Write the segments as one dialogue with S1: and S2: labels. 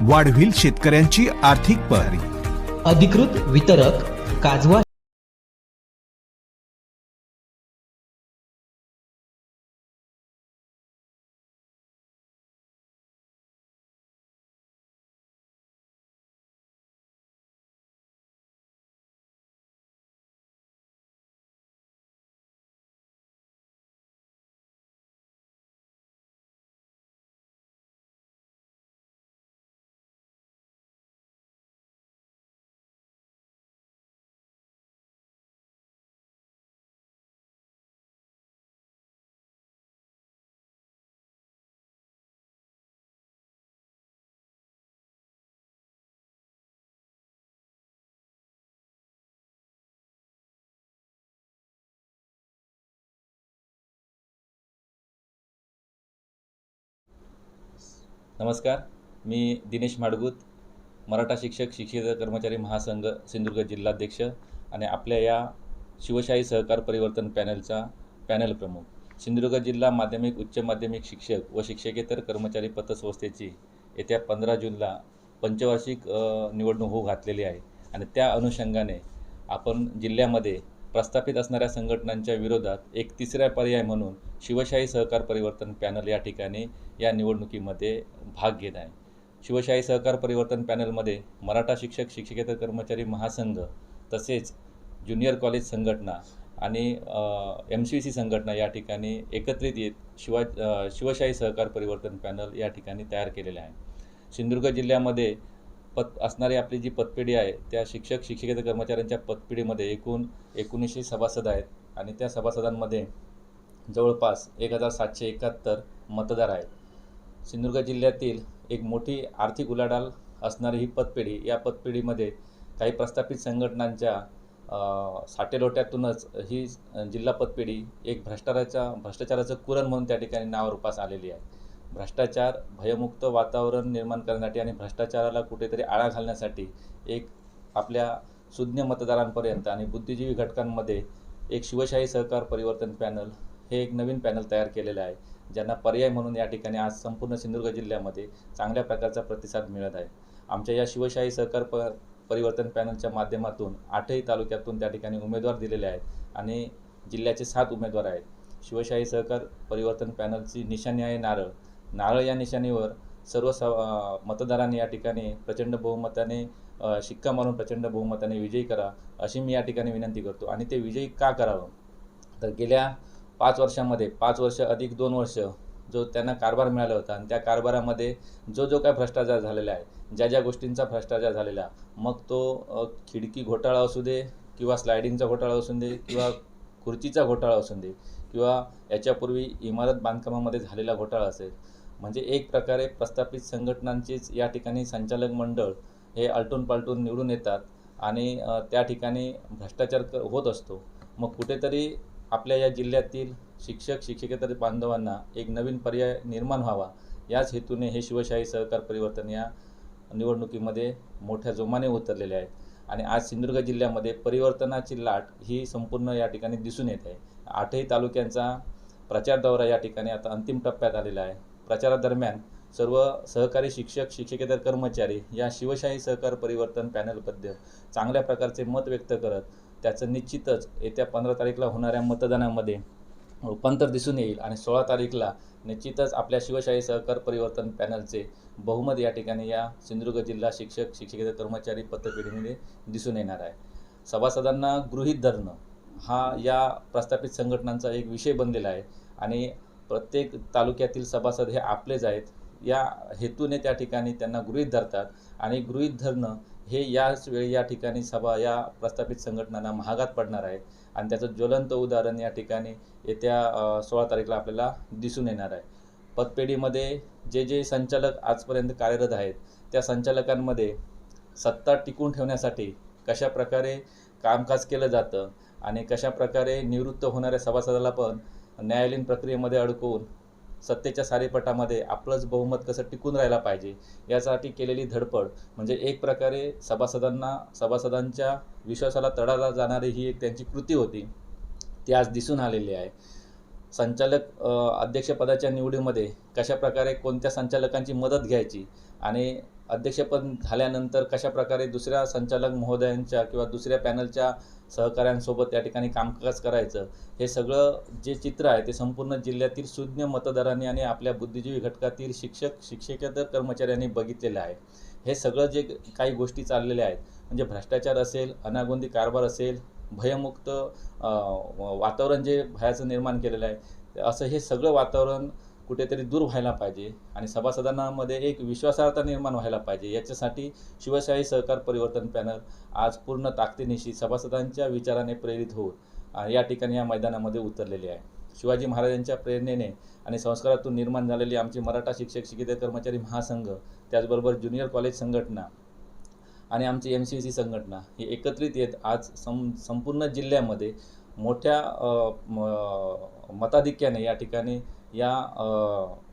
S1: वाढविल शेतकऱ्यांची आर्थिक पहारी.
S2: अधिकृत वितरक काजवा
S3: नमस्कार मी दिनेश माडगूत मराठा शिक्षक शिक्षित कर्मचारी महासंघ सिंधुदुर्ग जिल्हाध्यक्ष आणि आपल्या या शिवशाही सहकार परिवर्तन पॅनलचा पॅनल प्रमुख. सिंधुदुर्ग जिल्हा माध्यमिक उच्च माध्यमिक शिक्षक व शिक्षकेतर कर्मचारी पतसंस्थेची येत्या पंधरा जूनला पंचवार्षिक निवडणूक होऊ घातलेली आहे. आणि त्या अनुषंगाने आपण जिल्ह्यामध्ये प्रस्थापित असणाऱ्या संघटनांच्या विरोधात एक तिसरा पर्याय म्हणून शिवशाही सहकार परिवर्तन पॅनल या ठिकाणी या निवडणुकीमध्ये भाग घेत आहे. शिवशाही सहकार परिवर्तन पॅनलमध्ये मराठा शिक्षक शिक्षकेतर कर्मचारी महासंघ तसेच ज्युनियर कॉलेज संघटना आणि एम सी सी संघटना या ठिकाणी एकत्रित येत शिवा शिवशाही सहकार परिवर्तन पॅनल या ठिकाणी तयार केलेले आहे. सिंधुदुर्ग जिल्ह्यामध्ये पत असणारी आपली जी पतपिढी आहे त्या शिक्षक शिक्षकेतर कर्मचाऱ्यांच्या पतपिढीमध्ये एकूण एकोणीसशे सभासद आहेत आणि त्या सभासदांमध्ये जवळपास एक हजार सातशे एकाहत्तर मतदार आहेत. सिंधुदुर्ग जिल्ह्यातील एक मोठी आर्थिक उलाढाल असणारी ही पतपेढी या पतपेढीमध्ये काही प्रस्थापित संघटनांच्या साटेलोट्यातूनच ही जिल्हा पतपेढी एक भ्रष्टाचाराच्या भ्रष्टाचाराचं कुरण म्हणून त्या ठिकाणी नाव रूपास आलेली आहे. भ्रष्टाचार भयमुक्त वातावरण निर्माण करण्यासाठी आणि भ्रष्टाचाराला कुठेतरी आळा घालण्यासाठी एक आपल्या सुज्ञ मतदारांपर्यंत आणि बुद्धिजीवी घटकांमध्ये एक शिवशाही सहकार परिवर्तन पॅनल हे एक नवीन पॅनल तयार केलेलं आहे ज्यांना पर्याय म्हणून या ठिकाणी आज संपूर्ण सिंधुदुर्ग जिल्ह्यामध्ये चांगल्या प्रकारचा प्रतिसाद मिळत आहे. आमच्या या शिवशाही सहकार प परिवर्तन पॅनलच्या माध्यमातून आठही तालुक्यातून त्या ठिकाणी उमेदवार दिलेले आहेत आणि जिल्ह्याचे सात उमेदवार आहेत. शिवशाही सहकार परिवर्तन पॅनलची निशाणी आहे नारळ. नारळ या निशाणीवर सर्व स मतदारांनी या ठिकाणी प्रचंड बहुमताने शिक्का मारून प्रचंड बहुमताने विजयी करा अशी मी या ठिकाणी विनंती करतो. आणि ते विजयी का करावं? तर गेल्या पाच वर्षामध्ये पाच वर्ष अधिक दोन वर्ष जो त्यांना कारभार मिळाला होता आणि त्या कारभारामध्ये जो जो काय भ्रष्टाचार झालेला आहे ज्या ज्या गोष्टींचा भ्रष्टाचार झालेला मग तो खिडकी घोटाळा असू दे किंवा स्लायडिंगचा घोटाळा असू दे किंवा खुर्चीचा घोटाळा असू दे किंवा याच्यापूर्वी इमारत बांधकामामध्ये झालेला घोटाळा असेल म्हणजे एक प्रकारे प्रस्थापित संघटनांचीच या ठिकाणी संचालक मंडळ हे आलटून पालटून निवडून येतात आणि त्या ठिकाणी भ्रष्टाचार क होत असतो. मग कुठेतरी आपल्या या जिल्ह्यातील शिक्षक शिक्षकेतर बांधवांना एक नवीन पर्याय निर्माण व्हावा. याच हेतूने हे शिवशाही सहकार परिवर्तन या निवडणुकीमध्ये मोठ्या जोमाने उतरलेले आहेत. आणि आज सिंधुदुर्ग जिल्ह्यामध्ये परिवर्तनाची लाट ही संपूर्ण या ठिकाणी दिसून येत आहे. आठही तालुक्यांचा प्रचार दौरा या ठिकाणी आता अंतिम टप्प्यात आलेला आहे. प्रचारादरम्यान सर्व सहकारी शिक्षक शिक्षकेतर कर्मचारी या शिवशाही सहकार परिवर्तन पॅनलबद्दल चांगल्या प्रकारचे मत व्यक्त करत त्याचं निश्चितच येत्या पंधरा तारीखला होणाऱ्या मतदानामध्ये रूपांतर दिसून येईल आणि सोळा तारीखला निश्चितच आपल्या शिवशाही सहकार परिवर्तन पॅनलचे बहुमत या ठिकाणी या सिंधुदुर्ग जिल्हा शिक्षक शिक्षकेतर कर्मचारी पतपेढीमध्ये दिसून येणार आहे. सभासदांना गृहीत धरणं हा या प्रस्थापित संघटनांचा एक विषय बनलेला आहे आणि प्रत्येक तालुक्यातील सभासद हे आपलेच आहेत. या हेतूने त्या ठिकाणी त्यांना गृहीत धरतात आणि गृहीत धरणं हे याच वेळी या ठिकाणी सभा या प्रस्थापित संघटनांना महागात पडणार आहे. आणि त्याचं ज्वलंत उदाहरण या ठिकाणी येत्या सोळा तारखेला आपल्याला दिसून येणार आहे. पतपेढीमध्ये जे जे संचालक आजपर्यंत कार्यरत आहेत त्या संचालकांमध्ये सत्ता टिकून ठेवण्यासाठी कशा प्रकारे कामकाज केलं जातं आणि कशा प्रकारे निवृत्त होणाऱ्या सभासदाला पण न्यायालयीन प्रक्रियेमध्ये अडकवून सत्तेच्या सारेपटामध्ये आपलंच बहुमत कसं टिकून राहायला पाहिजे यासाठी केलेली धडपड म्हणजे एक प्रकारे सभासदांना सभासदांच्या विश्वासाला तडाला जाणारी ही एक त्यांची कृती होती ती आज दिसून आलेली आहे. संचालक अध्यक्षपदाच्या निवडीमध्ये कशा प्रकारे कोणत्या संचालकांची मदत घ्यायची आणि अध्यक्षपद झाल्यानंतर कशा प्रकारे दुसऱ्या संचालक महोदयांच्या किंवा दुसऱ्या पॅनलच्या सहकाऱ्यांसोबत त्या ठिकाणी कामकाज करायचं. हे सगळं जे चित्र आहे ते संपूर्ण जिल्ह्यातील सुज्ञ मतदारांनी आणि आपल्या बुद्धिजीवी घटकातील शिक्षक शिक्षकेतर कर्मचाऱ्यांनी बघितलेलं आहे. हे सगळं जे काही गोष्टी चाललेल्या आहेत म्हणजे भ्रष्टाचार असेल अनागोंदी कारभार असेल भयमुक्त वातावरण जे भयाचं निर्माण केलेलं आहे असं हे सगळं वातावरण कुठेतरी दूर व्हायला पाहिजे आणि सभासदांमध्ये एक विश्वासार्हता निर्माण व्हायला पाहिजे. याच्यासाठी शिवशाही सहकार परिवर्तन पॅनल आज पूर्ण ताकदीनिशी सभासदांच्या विचाराने प्रेरित होऊन या ठिकाणी या मैदानामध्ये उतरलेले आहे. शिवाजी महाराजांच्या प्रेरणेने आणि संस्कारातून निर्माण झालेली आमची मराठा शिक्षक शिक्षित कर्मचारी महासंघ त्याचबरोबर ज्युनियर कॉलेज संघटना आणि आमची एम सी सी संघटना ही एकत्रित येत आज सं संपूर्ण जिल्ह्यामध्ये मोठ्या म- मताधिक्याने या ठिकाणी या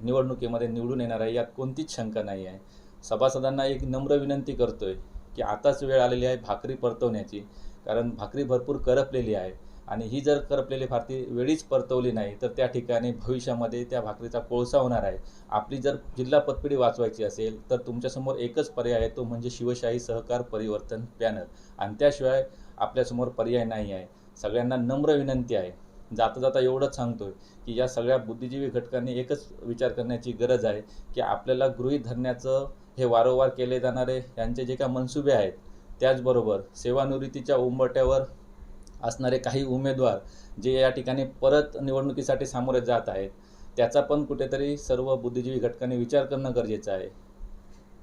S3: निवडणुकीमध्ये निवडून येणार आहे यात कोणतीच शंका नाही आहे. सभासदांना एक नम्र विनंती करतोय की आताच वेळ आलेली आहे भाकरी परतवण्याची कारण भाकरी भरपूर करपलेली आहे आणि ही जर करपलेली भारती वेळीच परतवली नाही तर त्या ठिकाणी भविष्यामध्ये त्या भाकरीचा कोळसा होणार आहे. आपली जर जिल्हा पतपिढी वाचवायची असेल तर तुमच्यासमोर एकच पर्याय आहे तो म्हणजे शिवशाही सहकार परिवर्तन पॅनल. आणि त्याशिवाय आपल्यासमोर पर्याय नाही आहे. सगळ्यांना नम्र विनंती आहे. जाता जाता एवढंच सांगतोय की या सगळ्या बुद्धिजीवी घटकांनी एकच विचार करण्याची गरज आहे की आपल्याला गृहीत धरण्याचं हे वारंवार केले जाणारे यांचे जे काही मनसुबे आहेत त्याचबरोबर सेवानिवृत्तीच्या उंबट्यावर असणारे काही उमेदवार जे या ठिकाणी परत निवडणुकीसाठी सामोरे जात आहेत त्याचा पण कुठेतरी सर्व बुद्धिजीवी घटकांनी विचार करणं गरजेचं आहे.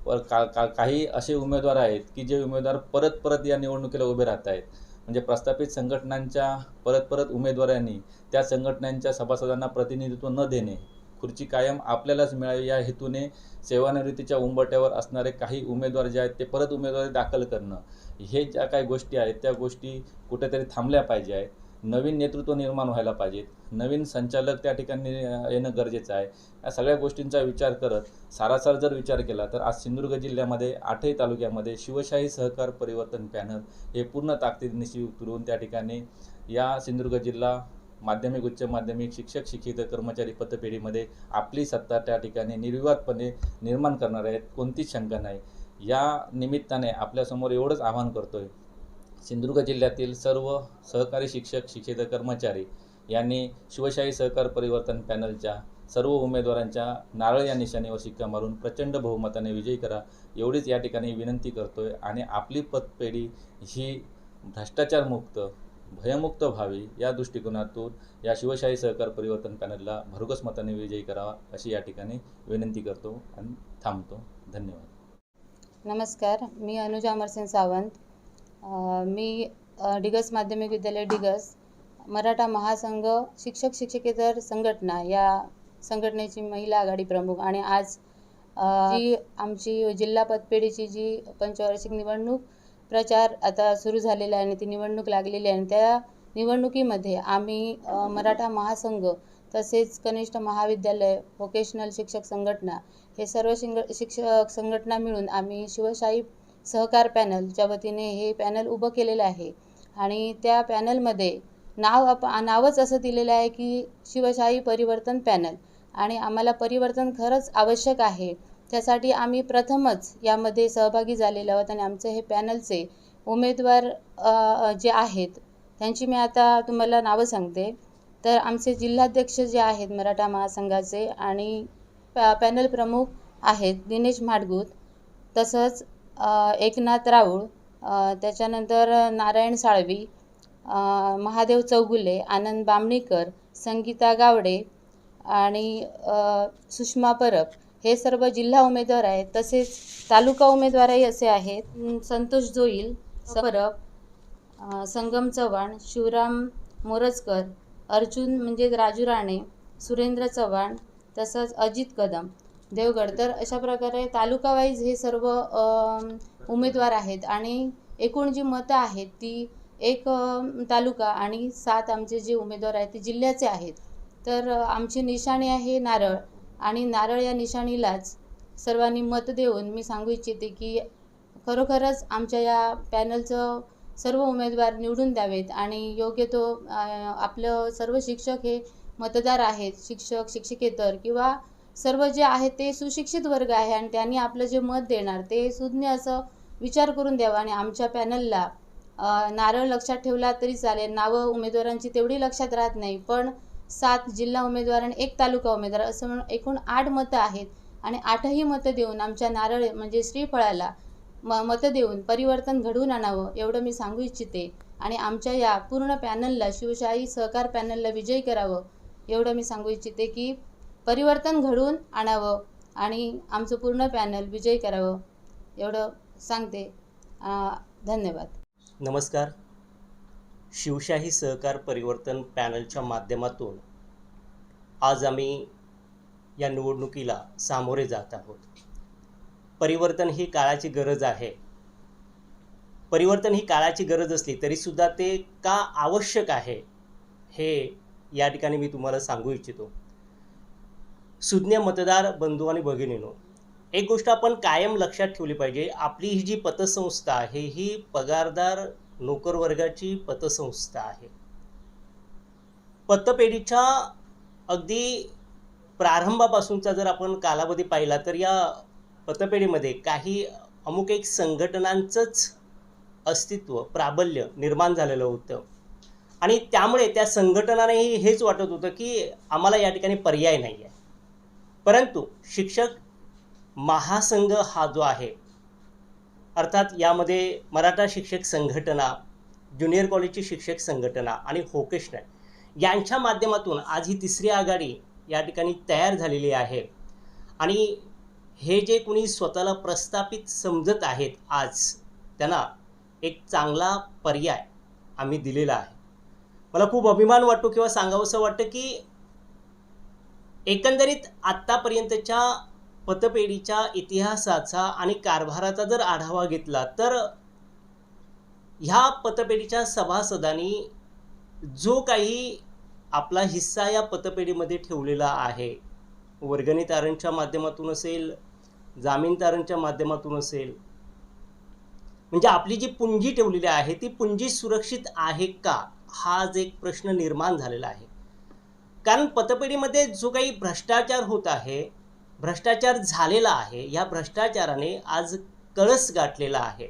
S3: पर का का काही असे उमेदवार आहेत की जे उमेदवार परत परत या निवडणुकीला उभे राहत आहेत. म्हणजे प्रस्थापित संघटनांच्या परत परत उमेदवारांनी त्या संघटनांच्या सभासदांना प्रतिनिधित्व न देणे खुर्ची कायम आपल्यालाच मिळावी या हेतूने सेवानिवृत्तीच्या उंबट्यावर असणारे काही उमेदवार जे आहेत ते परत उमेदवारी दाखल करणं हे ज्या काही गोष्टी आहेत त्या गोष्टी कुठेतरी थांबल्या पाहिजे आहेत. नवीन नेतृत्व निर्माण व्हायला पाहिजेत. नवीन संचालक त्या ठिकाणी येणं गरजेचं आहे. या सगळ्या गोष्टींचा विचार करत सारासार जर विचार केला तर आज सिंधुदुर्ग जिल्ह्यामध्ये आठही तालुक्यामध्ये शिवशाही सहकार परिवर्तन पॅनल हे पूर्ण ताकदीनिशी उतरून त्या ठिकाणी या सिंधुदुर्ग जिल्हा माध्यमिक उच्च माध्यमिक शिक्षक शिक्षित कर्मचारी पतपेढीमध्ये आपली सत्ता त्या ठिकाणी निर्विवादपणे निर्माण करणार आहेत. कोणतीच शंका नाही. या निमित्ताने आपल्यासमोर एवढंच आवाहन करतोय. सिंधुदुर्ग जिल्ह्यातील सर्व सहकारी शिक्षक शिक्षेतर कर्मचारी यांनी शिवशाही सहकार परिवर्तन पॅनलच्या सर्व उमेदवारांच्या नारळ या निशाणीवर शिक्का मारून प्रचंड बहुमताने विजयी करा एवढीच या ठिकाणी विनंती करतोय. आणि आपली पतपेढी ही भ्रष्टाचारमुक्त भयमुक्त व्हावी या दृष्टिकोनातून या शिवशाही सहकार परिवर्तन पॅनलला भरघोस मताने विजयी करावा अशी या ठिकाणी विनंती करतो आणि थांबतो. धन्यवाद.
S4: नमस्कार. मी अनुजा अमरसेन सावंत. मी डिगस माध्यमिक विद्यालय डिगस मराठा महासंघ शिक्षक शिक्षकेतर संघटना या संघटनेची महिला आघाडी प्रमुख आणि आज जी आमची जिल्हा पतपेढीची जी पंचवार्षिक निवडणूक प्रचार आता सुरू झालेला आहे आणि ती निवडणूक लागलेली आहे आणि त्या निवडणुकीमध्ये आम्ही मराठा महासंघ तसेच कनिष्ठ महाविद्यालय व्होकेशनल शिक्षक संघटना हे सर्व शिंग शिक्षक संघटना मिळून आम्ही शिवशाही सहकार पॅनलच्या वतीने हे पॅनल उभं केलेलं आहे. आणि त्या पॅनलमध्ये नाव आप नावच असं दिलेलं आहे की शिवशाही परिवर्तन पॅनल. आणि आम्हाला परिवर्तन खरंच आवश्यक आहे. त्यासाठी आम्ही प्रथमच यामध्ये सहभागी झालेलो आहोत आणि आमचे हे पॅनलचे उमेदवार जे आहेत त्यांची मी आता तुम्हाला नावं सांगते. तर आमचे जिल्हाध्यक्ष जे आहेत मराठा महासंघाचे आणि पॅ पॅनल प्रमुख आहेत दिनेश माडगूत तसंच एकनाथ राऊळ त्याच्यानंतर नारायण साळवी महादेव चौगुले आनंद बामणीकर संगीता गावडे आणि सुषमा परब हे सर्व जिल्हा उमेदवार आहेत. तसेच तालुका उमेदवारही असे आहेत. संतोष जोईल परब संगम चव्हाण शिवराम मोरजकर अर्जुन म्हणजे राजू राणे सुरेंद्र चव्हाण तसंच अजित कदम. देवगड. तर अशा प्रकारे तालुका वाईज हे सर्व उमेदवार आहेत आणि एकूण जी मतं आहेत ती एक तालुका आणि सात आमचे जे उमेदवार आहेत ते जिल्ह्याचे आहेत. तर आमची निशाणी आहे नारळ आणि नारळ या निशाणीलाच सर्वांनी मत देऊन मी सांगू इच्छिते की खरोखरच आमच्या या पॅनलचं सर्व उमेदवार निवडून द्यावेत आणि योग्य तो आपलं सर्व शिक्षक हे मतदार आहेत शिक्षक शिक्षकेतर किंवा सर्व जे आहे ते सुशिक्षित वर्ग आहे आणि त्यांनी आपलं जे मत देणार ते सुज्ञ असं विचार करून द्यावा आणि आमच्या पॅनलला नारळ लक्षात ठेवला तरी चालेल. नावं उमेदवारांची तेवढी लक्षात राहत नाही पण सात जिल्हा उमेदवार आणि एक तालुका उमेदवार असं म्हणून एकूण आठ मतं आहेत आणि आठही मतं देऊन आमच्या नारळ म्हणजे श्रीफळाला म मतं देऊन परिवर्तन घडवून आणावं एवढं मी सांगू इच्छिते आणि आमच्या या पूर्ण पॅनलला शिवशाही सहकार पॅनलला विजयी करावं एवढं मी सांगू इच्छिते की परिवर्तन घडवून आणावं आणि आमचं पूर्ण पॅनल विजयी करावं एवढं सांगते. धन्यवाद.
S5: नमस्कार. शिवशाही सहकार परिवर्तन पॅनलच्या माध्यमातून आज आम्ही या निवडणुकीला सामोरे जात आहोत. परिवर्तन ही काळाची गरज आहे. परिवर्तन ही काळाची गरज असली तरीसुद्धा ते का आवश्यक आहे हे या ठिकाणी मी तुम्हाला सांगू इच्छितो. सुज्ञ मतदार बंधू आणि भगिनीनो एक गोष्ट आपण कायम लक्षात ठेवली पाहिजे. आपली ही जी पतसंस्था आहे ही पगारदार नोकरवर्गाची पतसंस्था आहे. पतपेढीच्या अगदी प्रारंभापासूनचा जर आपण कालावधी पाहिला तर या पतपेढीमध्ये काही अमुक एक संघटनांचंच अस्तित्व प्राबल्य निर्माण झालेलं होतं. आणि त्यामुळे त्या संघटनांनाही हेच वाटत होतं की आम्हाला या ठिकाणी पर्याय नाही आहे परंतु शिक्षक महासंघ हा जो आहे अर्थात यामध्ये मराठा शिक्षक संघटना ज्युनियर कॉलेजची शिक्षक संघटना आणि होकेशनल यांच्या माध्यमातून आज ही तिसरी आघाडी या ठिकाणी तयार झालेली आहे. आणि हे जे कोणी स्वतःला प्रस्थापित समजत आहेत आज त्यांना एक चांगला पर्याय आम्ही दिलेला आहे. मला खूप अभिमान वाटतो किंवा सांगावंसं वाटतं की एकंदरीत आत्तापर्यंतच्या पतपेढीच्या इतिहासाचा आणि कारभाराचा जर आढावा घेतला तर ह्या पतपेढीच्या सभासदांनी जो काही आपला हिस्सा या पतपेढीमध्ये ठेवलेला आहे वर्गणी तारणच्या माध्यमातून असेल जामीन तारणच्या माध्यमातून असेल म्हणजे आपली जी पुंजी ठेवलेली आहे ती पुंजी सुरक्षित आहे का हाच एक प्रश्न निर्माण झालेला आहे. कारण पतपेढीमध्ये जो काही भ्रष्टाचार होत आहे भ्रष्टाचार झालेला आहे या भ्रष्टाचाराने आज कळस गाठलेला आहे.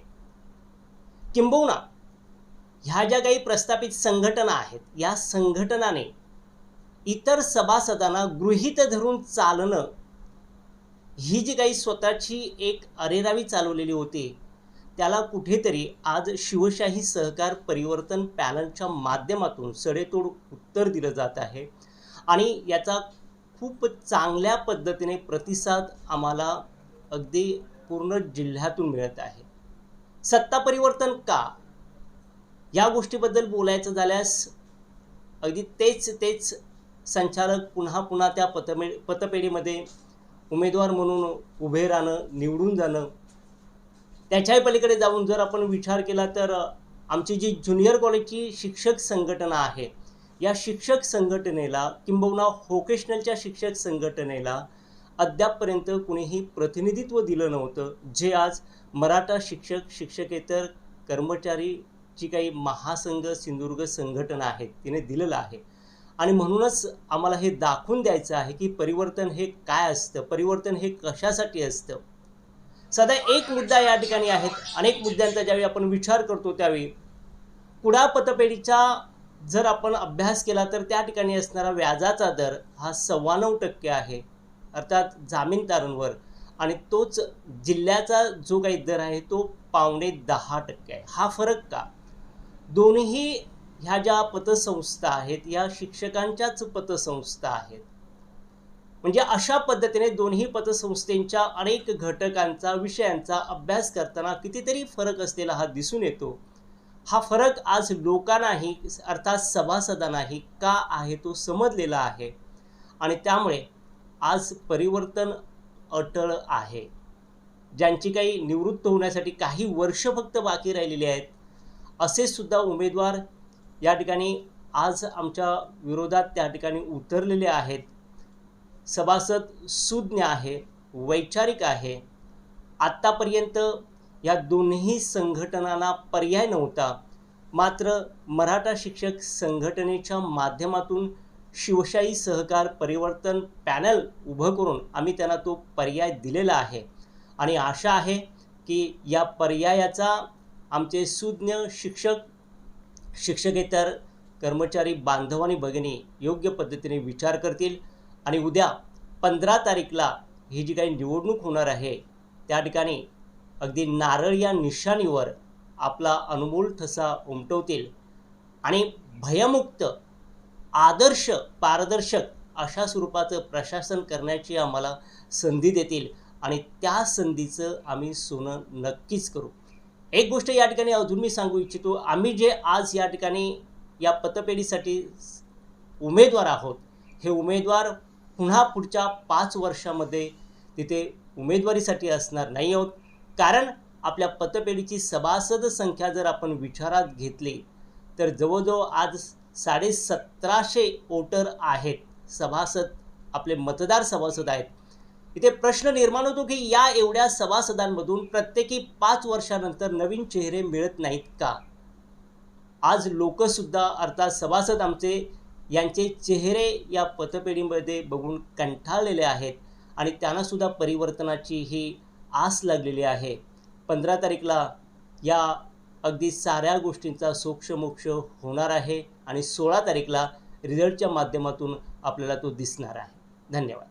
S5: किंबहुना ह्या ज्या काही प्रस्थापित संघटना आहेत या संघटनाने इतर सभासदांना गृहीत धरून चालणं ही जी काही स्वतःची एक अरेरावी चालवलेली होती त्याला कुठेतरी आज शिवशाही सहकार परिवर्तन पॅनलच्या माध्यमातून सडेतोड उत्तर दिलं जात आहे. आणि याचा खूप चांगल्या पद्धतीने प्रतिसाद आम्हाला अगदी पूर्ण जिल्ह्यातून मिळत आहे. सत्ता परिवर्तन का? या गोष्टीबद्दल बोलायचं झाल्यास अगदी तेच तेच संचालक पुन्हा पुन्हा त्या पतमे पतपेढीमध्ये उमेदवार म्हणून उभे राहणं निवडून जाणं त्याच्याही पलीकडे जाऊन जर आपण विचार केला तर आमची जी ज्युनियर कॉलेजची शिक्षक संघटना आहे या शिक्षक संघटनेला किंबहुना व्होकेशनलच्या शिक्षक संघटनेला अद्यापपर्यंत कुणीही प्रतिनिधित्व दिलं नव्हतं जे आज मराठा शिक्षक शिक्षकेतर कर्मचारी जी काही महासंघ सिंधुदुर्ग संघटना आहे तिने दिलेलं आहे. आणि म्हणूनच आम्हाला हे दाखवून द्यायचं आहे की परिवर्तन हे काय असतं परिवर्तन हे कशासाठी असतं? सध्या एक मुद्दा या ठिकाणी आहेत अनेक मुद्द्यांचा ज्यावेळी आपण विचार करतो त्यावेळी कुडा जर आपण अभ्यास केला तर त्या ठिकाणी असणारा व्याजाचा दर हा सव्वा नऊ टक्के आहे. अर्थात जामीन तारणवर. आणि तोच जिल्ह्याचा जो काही दर आहे तो पावणे दहा टक्के आहे. हा फरक का? दोन्ही ह्या ज्या पतसंस्था आहेत या शिक्षकांच्याच पतसंस्था आहेत. म्हणजे अशा पद्धतीने दोन्ही पतसंस्थेच्या अनेक घटकांचा विषयांचा अभ्यास करताना कितीतरी फरक असलेला हा दिसून येतो. हा फरक आज लोकांनाही अर्थात सभासदांनाही का आहे तो समजलेला आहे. आणि त्यामुळे आज परिवर्तन अटळ आहे. ज्यांची काही निवृत्त होण्यासाठी काही वर्ष फक्त बाकी राहिलेली आहेत असे सुद्धा उमेदवार या ठिकाणी आज आमच्या विरोधात त्या ठिकाणी उतरलेले आहेत. सभासद सुज्ञ आहे वैचारिक आहे. आत्तापर्यंत या दोन्ही संघटनांना पर्याय नव्हता. मात्र मराठा शिक्षक संघटनेच्या माध्यमातून शिवशाही सहकार परिवर्तन पॅनल उभं करून आम्ही त्यांना तो पर्याय दिलेला आहे. आणि आशा आहे की या पर्यायाचा आमचे सुज्ञ शिक्षक शिक्षकेतर कर्मचारी बांधव आणि भगिनी योग्य पद्धतीने विचार करतील आणि उद्या पंधरा तारीखला ही जी काही निवडणूक होणार आहे त्या ठिकाणी अगदी नारळ या निशाणीवर आपला अनमोल ठसा उमटवतील. आणि भयमुक्त आदर्श पारदर्शक अशा स्वरूपाचं प्रशासन करण्याची आम्हाला संधी देतील. आणि त्या संधीचं आम्ही सोनं नक्कीच करू. एक गोष्ट या ठिकाणी अजून मी सांगू इच्छितो. आम्ही जे आज या ठिकाणी या पतपेढीसाठी उमेदवार आहोत हे उमेदवार पुन्हा पुढच्या पाच वर्षामध्ये तिथे उमेदवारीसाठी असणार नाही आहोत. कारण आपल्या पतपेढीची सभासद संख्या जर आपण विचारात घेतली तर जवळजवळ आज साडे सतराशे वोटर आहेत सभासद आपले मतदार सभासद आहेत. इथे प्रश्न निर्माण होतो की या एवढ्या सभासदांमधून प्रत्येकी पाच वर्षानंतर नवीन चेहरे मिळत नाहीत का? आज लोकसुद्धा अर्थात सभासद आमचे यांचे चेहरे या पतपेढीमध्ये बघून कंठाळलेले आहेत आणि त्यांनासुद्धा परिवर्तनाची ही आस लागलेली आहे. पंधरा तारीखला या अगदी साऱ्या गोष्टींचा सोक्षमोक्ष होणार आहे आणि सोळा तारीखला रिझल्टच्या माध्यमातून आपल्याला तो दिसणार आहे. धन्यवाद.